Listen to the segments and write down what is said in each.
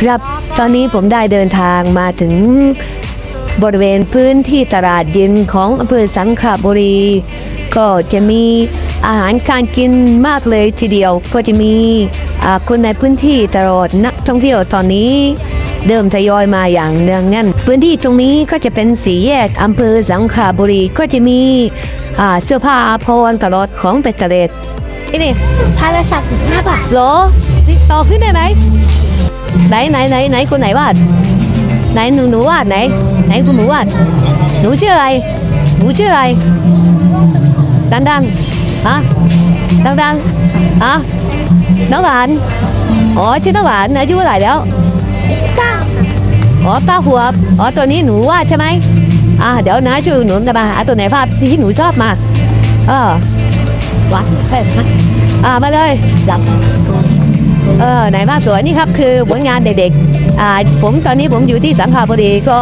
ครับ ตอนนี้ผมได้เดินทางมาถึงบริเวณพื้นที่ตลาดเย็นของอำเภอสังขบุรี ก็จะมีอาหารการกินมากเลยทีเดียว ก็จะมีอ่าคนในพื้นที่ตลอดนักท่องเที่ยวตอนนี้เดิมทยอยมาอย่างเนืองแน่นพื้นที่ตรงนี้ก็จะเป็นสีแยกอำเภอสังขบุรีก็จะมีอ่าเสื้อผ้าอาภรณ์ตลอดของเป็ดเตล็ดนี่นี่พาราสักสิบห้าบาทเหรอสิต่อขึ้นได้ไหม ไหนไหนไหนไหนคนไหนวาดไหนหนูหนูวาดไหน ไหนคุณหนูวาดหนูชื่ออะไรหนูชื่ออะไรดังดังๆฮะดังดังๆฮะน้องหวานอ๋อชื่อน้องหวานอายุเท่าไหร่แล้วเก้าอ๋อป้าหัวบอ๋อตัวนี้หนูวาดใช่ไหมอ่าเดี๋ยวนะช่วยหนูจะมาหาตัวไหนภาพที่หนูชอบมาเออวัดเปิดมาอ่ามาเลยจับ เออไหนภาพสวยนี่ครับคือผลงานเด็กๆอ่าผมตอนนี้ผมอยู่ที่สังขาพอดีก็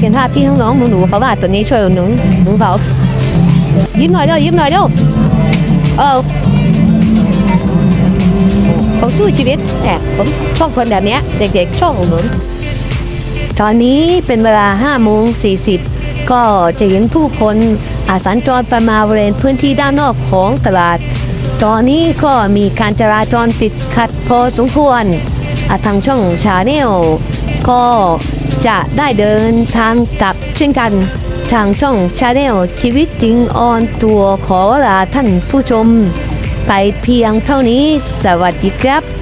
เห็นภาพที่น้องๆหนูๆเขาวาดตัวนี้ช่วยหนูหนูเขายิ้มหน่อยเร็วยิ้มหน่อยเร็วเออผมสู้ชีวิตแหมผมชอบคนแบบเนี้ยเด็กๆชอบผมตอนนี้เป็นเวลา5โมง40 ก็จะเห็นผู้คนอาสัญจรไปมาบริเวณพื้นที่ด้านนอกของตลาด ตอนนี้ก็มีการจราจรติดขัดพอสมควร ทางช่องชาแนลก็จะได้เดินทางกลับเช่นกัน ทางช่องชาแนลชีวิตจริงออนตัวขอลาท่านผู้ชม ไปเพียงเท่านี้สวัสดีครับ